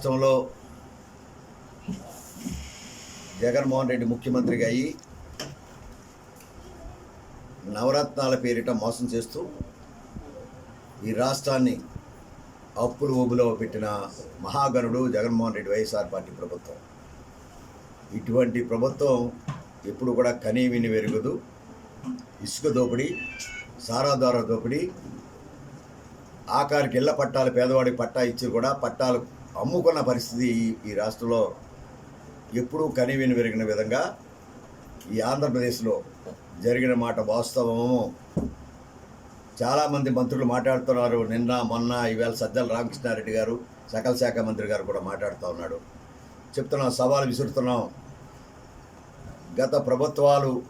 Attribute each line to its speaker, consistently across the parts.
Speaker 1: రాష్ట్రంలో జగన్మోహన్ రెడ్డి ముఖ్యమంత్రిగా అయ్యి నవరత్నాల పేరిట మోసం చేస్తూ ఈ రాష్ట్రాన్ని అప్పులు ఊబులో పెట్టిన మహాగణుడు జగన్మోహన్ రెడ్డి వైఎస్ఆర్ పార్టీ ప్రభుత్వం. ఇటువంటి ప్రభుత్వం ఎప్పుడు కూడా కనీ విని వెరుగుదు. ఇసుక దోపిడీ సారాధార దోపిడీ ఆఖరికి ఇళ్ళ పట్టాలు పేదవాడికి పట్టా ఇచ్చి కూడా పట్టాలు అమ్ముకున్న పరిస్థితి ఈ- రాష్ట్రంలో ఎప్పుడూ కనివిని పెరిగిన విధంగా ఈ ఆంధ్రప్రదేశ్లో జరిగిన మాట వాస్తవము. చాలామంది మంత్రులు మాట్లాడుతున్నారు నిన్న మొన్న ఈవేళ సజ్జల రామకృష్ణారెడ్డి గారు సకల శాఖ మంత్రి గారు కూడా మాట్లాడుతూ ఉన్నాడు చెప్తున్నాం సవాలు విసురుతున్నాం. గత ప్రభుత్వాలు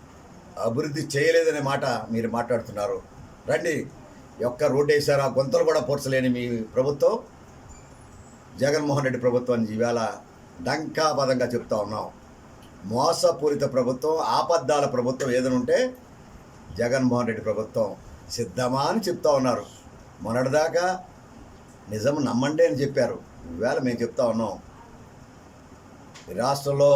Speaker 1: అభివృద్ధి చేయలేదనే మాట మీరు మాట్లాడుతున్నారు. రండి ఒక్క రోడ్డు వేశారు ఆ గుంతలు కూడా పోర్చలేని మీ ప్రభుత్వం. జగన్మోహన్ రెడ్డి ప్రభుత్వాన్ని ఈవేళ డంకాపదంగా చెప్తా ఉన్నాం. మోసపూరిత ప్రభుత్వం ఆపద్దాల ప్రభుత్వం ఏదైనా ఉంటే జగన్మోహన్ రెడ్డి ప్రభుత్వం సిద్ధమా అని చెప్తా ఉన్నారు. మొన్నటిదాకా నిజం నమ్మండి అని చెప్పారు. ఈవేళ మేము చెప్తా ఉన్నాం. ఈ రాష్ట్రంలో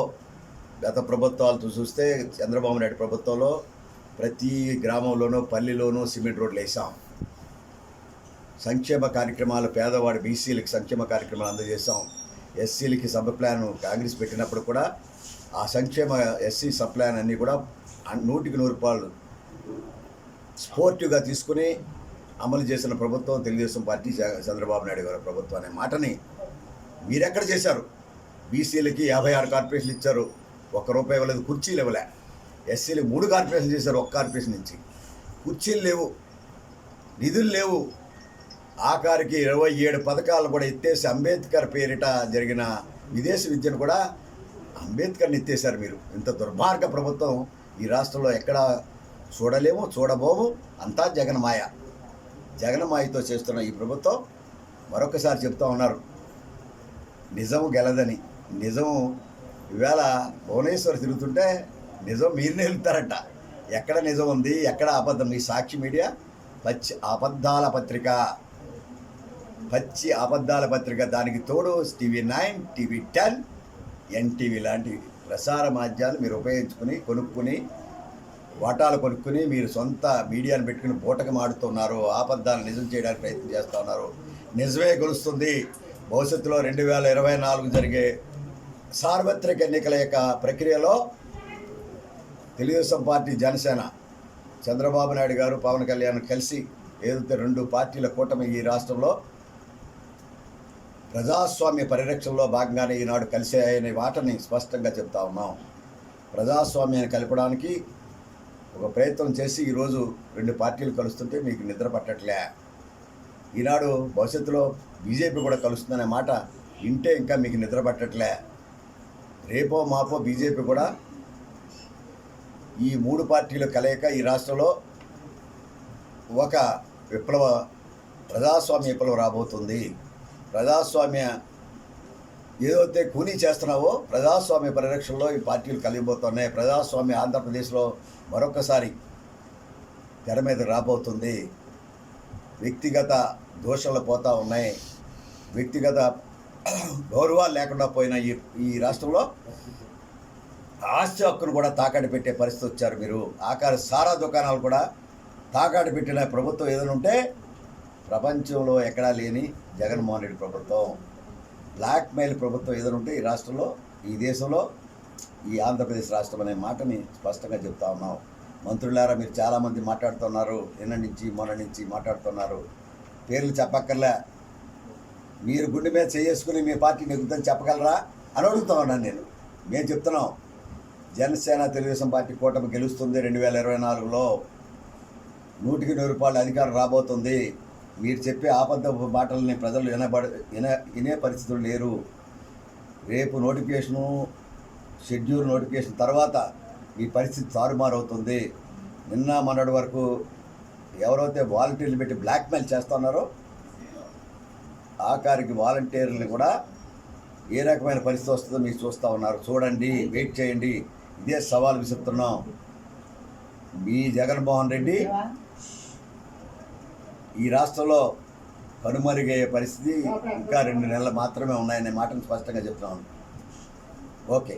Speaker 1: గత ప్రభుత్వాలతో చూస్తే చంద్రబాబు నాయుడు ప్రభుత్వంలో ప్రతి గ్రామంలోనూ పల్లెలోనూ సిమెంట్ రోడ్లు వేసాం. సంక్షేమ కార్యక్రమాలు పేదవాడి బీసీలకి సంక్షేమ కార్యక్రమాలు అందజేశాం. ఎస్సీలకి సబ్ ప్లాన్ కాంగ్రెస్ పెట్టినప్పుడు కూడా ఆ సంక్షేమ ఎస్సీ సబ్ ప్లాన్ అన్నీ కూడా నూటికి నూరు రూపాయలు స్పోర్టివ్గా తీసుకుని అమలు చేసిన ప్రభుత్వం తెలుగుదేశం పార్టీ చంద్రబాబు నాయుడు గారి ప్రభుత్వం అనే మాటని మీరెక్కడ చేశారు? బీసీలకి యాభై ఆరు కార్పొరేషన్లు ఇచ్చారు. ఒక్క రూపాయి ఇవ్వలేదు కుర్చీలు ఇవ్వలే. ఎస్సీలు మూడు కార్పొరేషన్లు చేశారు ఒక్క కార్పొరేషన్ నుంచి. కుర్చీలు లేవు నిధులు లేవు. ఆఖరికి ఇరవై ఏడు పథకాలు కూడా ఎత్తేసి అంబేద్కర్ పేరిట జరిగిన విదేశీ విద్యను కూడా అంబేద్కర్ని ఎత్తేశారు మీరు. ఇంత దుర్మార్గ ప్రభుత్వం ఈ రాష్ట్రంలో ఎక్కడ చూడలేము చూడబోము. అంతా జగన్మాయ. జగన్మాయతో చేస్తున్న ఈ ప్రభుత్వం మరొకసారి చెప్తా ఉన్నారు. నిజం గెలదని. నిజం ఈవేళ భువనేశ్వర్ తిరుగుతుంటే నిజం మీరునే వెళ్తారట. ఎక్కడ నిజం ఉంది ఎక్కడ అబద్ధం ఈ సాక్షి మీడియా పచ్చి అబద్ధాల పత్రిక. పచ్చి అబద్ధాల పత్రిక. దానికి తోడు TV nine TV ten NTV లాంటి ప్రసార మాధ్యాలు మీరు ఉపయోగించుకుని కొనుక్కుని వాటాలు కొనుక్కుని మీరు సొంత మీడియాను పెట్టుకుని బూటకం ఆడుతున్నారు ఆపద్దాలు నిజం చేయడానికి ప్రయత్నం చేస్తూ ఉన్నారు. నిజమే గెలుస్తుంది. భవిష్యత్తులో రెండు వేల ఇరవై నాలుగు జరిగే సార్వత్రిక ఎన్నికల యొక్క ప్రక్రియలో తెలుగుదేశం పార్టీ జనసేన చంద్రబాబు నాయుడు గారు పవన్ కళ్యాణ్ కలిసి ఏదైతే రెండు పార్టీల కూటమి ఈ రాష్ట్రంలో ప్రజాస్వామ్య పరిరక్షణలో భాగంగానే ఈనాడు కలిసాయనే వాటని స్పష్టంగా చెప్తా ఉన్నాం. ప్రజాస్వామ్యాన్ని కలపడానికి ఒక ప్రయత్నం చేసి ఈరోజు రెండు పార్టీలు కలుస్తుంటే మీకు నిద్ర పట్టట్లే. ఈనాడు భవిష్యత్తులో బీజేపీ కూడా కలుస్తుందనే మాట వింటే ఇంకా మీకు నిద్ర పట్టట్లే. రేపో మాపో బీజేపీ కూడా ఈ మూడు పార్టీలు కలయిక ఈ రాష్ట్రంలో ఒక విప్లవ ప్రజాస్వామ్య విప్లవం రాబోతుంది. ప్రజాస్వామ్య ఏదైతే కూనీ చేస్తున్నావో ప్రజాస్వామ్య పరిరక్షణలో ఈ పార్టీలు కలిగిపోతున్నాయి. ప్రజాస్వామ్య ఆంధ్రప్రదేశ్లో మరొకసారి తెర మీద రాబోతుంది. వ్యక్తిగత దోషాలు పోతూ ఉన్నాయి. వ్యక్తిగత గౌరవాలు లేకుండా పోయిన ఈ ఈ రాష్ట్రంలో ఆస్తి హక్కును కూడా తాకట్టు పెట్టే పరిస్థితి వచ్చారు మీరు. ఆకార సారా దుకాణాలు కూడా తాకట్టు పెట్టిన ప్రభుత్వం ఏదైనా ఉంటే ప్రపంచంలో ఎక్కడా లేని జగన్మోహన్ రెడ్డి ప్రభుత్వం. బ్లాక్ మెయిల్ ప్రభుత్వం ఏదైనా ఉంటే ఈ రాష్ట్రంలో ఈ దేశంలో ఈ ఆంధ్రప్రదేశ్ రాష్ట్రం అనే మాటని స్పష్టంగా చెప్తా ఉన్నాం. మంత్రులారా మీరు చాలామంది మాట్లాడుతున్నారు. నిన్న నుంచి మొన్న నుంచి మాట్లాడుతున్నారు. పేర్లు చెప్పక్కర్లే. మీరు గుండె మీద చేసుకుని మీ పార్టీ నెగ్గుతుందని చెప్పగలరా అని అడుగుతా ఉన్నాను నేను. మేము చెప్తున్నాం జనసేన తెలుగుదేశం పార్టీ కూటమి గెలుస్తుంది రెండు వేల ఇరవై నాలుగులో. నూటికి నూరు రూపాయల అధికారం రాబోతుంది. మీరు చెప్పే ఆపద్ద మాటల్ని ప్రజలు వినబడ విన వినే పరిస్థితులు లేరు. రేపు నోటిఫికేషను షెడ్యూల్ నోటిఫికేషన్ తర్వాత ఈ పరిస్థితి తారుమారవుతుంది. నిన్న మొన్నటి వరకు ఎవరైతే వాలంటీర్లు పెట్టి బ్లాక్మెయిల్ చేస్తున్నారో ఆఖరికి వాలంటీర్లు కూడా ఏ రకమైన పరిస్థితి వస్తుందో మీరు చూస్తూ ఉన్నారు. చూడండి వెయిట్ చేయండి. ఇదే సవాల్ విసురుతున్నాం. మీ జగన్మోహన్ రెడ్డి ఈ రాష్ట్రంలో కనుమరుగయ్యే పరిస్థితి ఇంకా రెండు నెలలు మాత్రమే ఉన్నాయనే మాటను స్పష్టంగా చెప్తున్నాను. ఓకే.